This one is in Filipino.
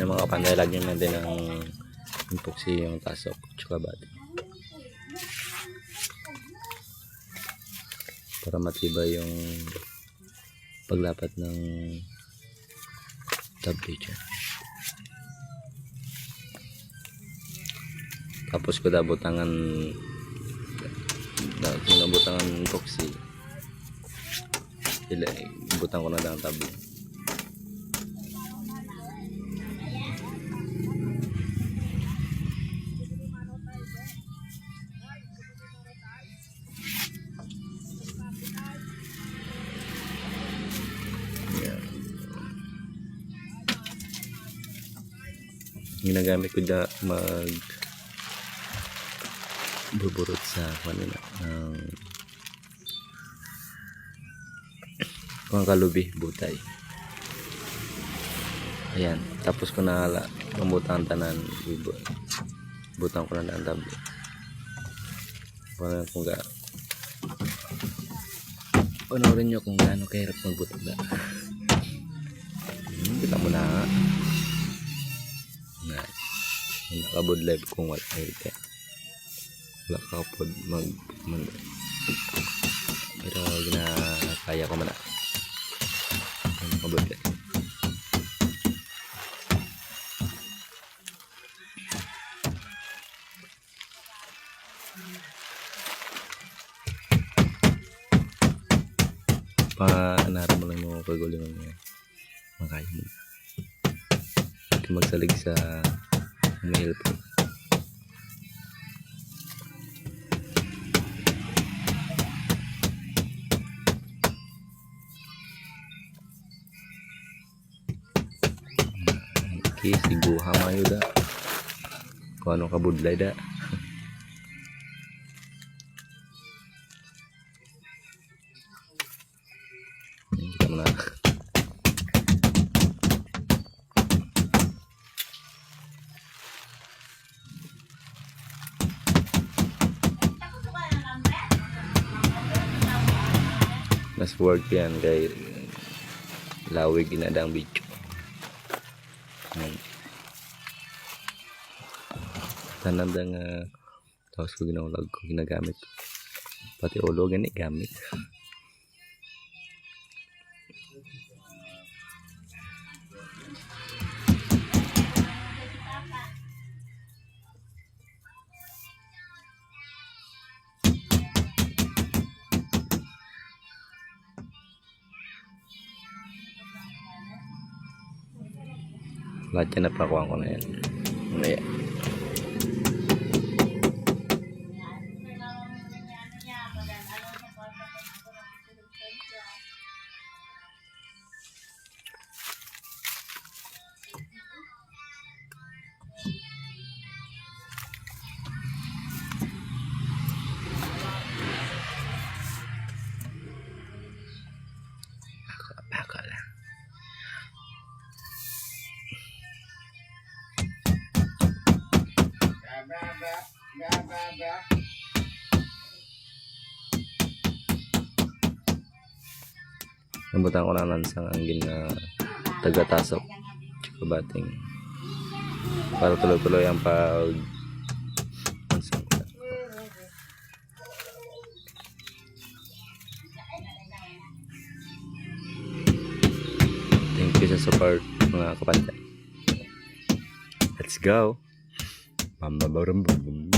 Yan mga kapanday, lagyan natin ng epoxy yung tasok tsaka bati. Para matibay yung paglapat ng temperature. Tapos ko dabutangan na kung nabutangan epoxy ila butang ko na lang tabi. Ginagamit ko dyan mag buburot sa kanila ng pang kalubi butay. Ayan tapos ko na ala mamutang tanan butang ko na lang tabi para kung ga panoorin nyo kung gaano kahirap magbutang hmm, kita mo na nakabod live kung wala kahirap wala ka po mag, mag pero ginakaya ko man na ano ka ba pa anara mo lang mo kaguling mo. Makaya mo magsalig sa mail po Okay, siguha mayo da. Kung ano kabudlay Kita mo Mas work yan kay lawig inadang video. Ayan. Tanan da nga tapos ko ginawag ko ginagamit. Pati ulo gani gamit. Lahat yan napakuha ko na yan. Mamaya. Nabutan ko na lang sa anggin na taga-tasok tsaka bating para tuloy-tuloy ang pag Ansang ko. Thank you sa support mga kapatid. Let's go. Pambabarambam.